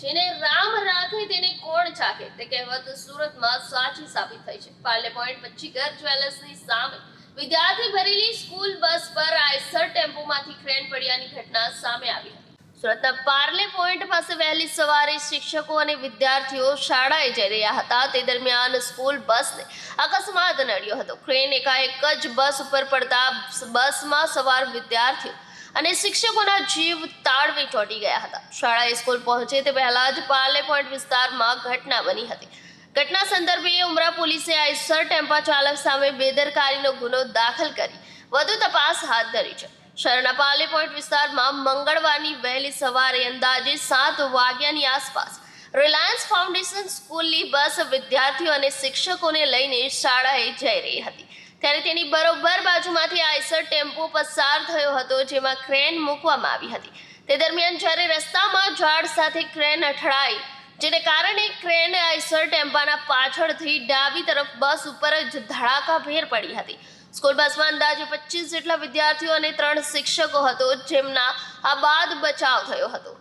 જેને રામ રાખે તેને કોણ ચાખે તે કહેવત સુરતમાં સાચી સાબિત થઈ છે. પાર્લે પોઈન્ટ પચ્ચીગર જ્વેલર્સની સામે વિદ્યાર્થી ભરેલી સ્કૂલ બસ પર આયસર ટેમ્પોમાંથી ક્રેન પડ્યાની ઘટના સામે આવી સુરતના પાર્લે પોઈન્ટ પાસે વહેલી સવારે શિક્ષકો અને વિદ્યાર્થીઓ શાળાએ જઈ રહ્યા હતા. તે દરમિયાન સ્કૂલ બસને અકસ્માત નડ્યો હતો. ક્રેન એકાએક જ બસ ઉપર પડતા બસમાં સવાર વિદ્યાર્થીઓ અને શિક્ષકોના જીવ તાળવે ચોંટી ગયા હતા. શાળાએ સ્કૂલ પહોંચે તે પહેલા જ પાર્લે પોઈન્ટ વિસ્તારમાં ઘટના બની હતી. ઘટના સંદર્ભે ઉમરા પોલીસે આઈસર ટેમ્પા ચાલક સામે બેદરકારીનો ગુનો દાખલ કરી વધુ તપાસ હાથ ધરી છે. શહેરના પાર્લે પોઈન્ટ વિસ્તારમાં મંગળવારની વહેલી સવારે અંદાજે સાત વાગ્યાની આસપાસ રિલાયન્સ ફાઉન્ડેશન સ્કૂલની બસ વિદ્યાર્થીઓ અને શિક્ષકોને લઈને શાળાએ જઈ રહી હતી. ત્યારે તેની બરોબર બાજુમાંથી આઈસર ટેમ્પો પસાર થયો હતો, જેમાં ક્રેન મૂકવામાં આવી હતી. તે દરમિયાન જ્યારે રસ્તામાં ઝાડ સાથે ક્રેન અથડાઈ, જેને કારણે ક્રેન આઈસર ટેમ્પાના પાછળથી ડાબી તરફ બસ ઉપર જ ધડાકાભેર પડી હતી. સ્કૂલ બસમાં અંદાજે પચીસ જેટલા વિદ્યાર્થીઓ અને ત્રણ શિક્ષકો હતો, જેમના આ બાદ બચાવ થયો હતો.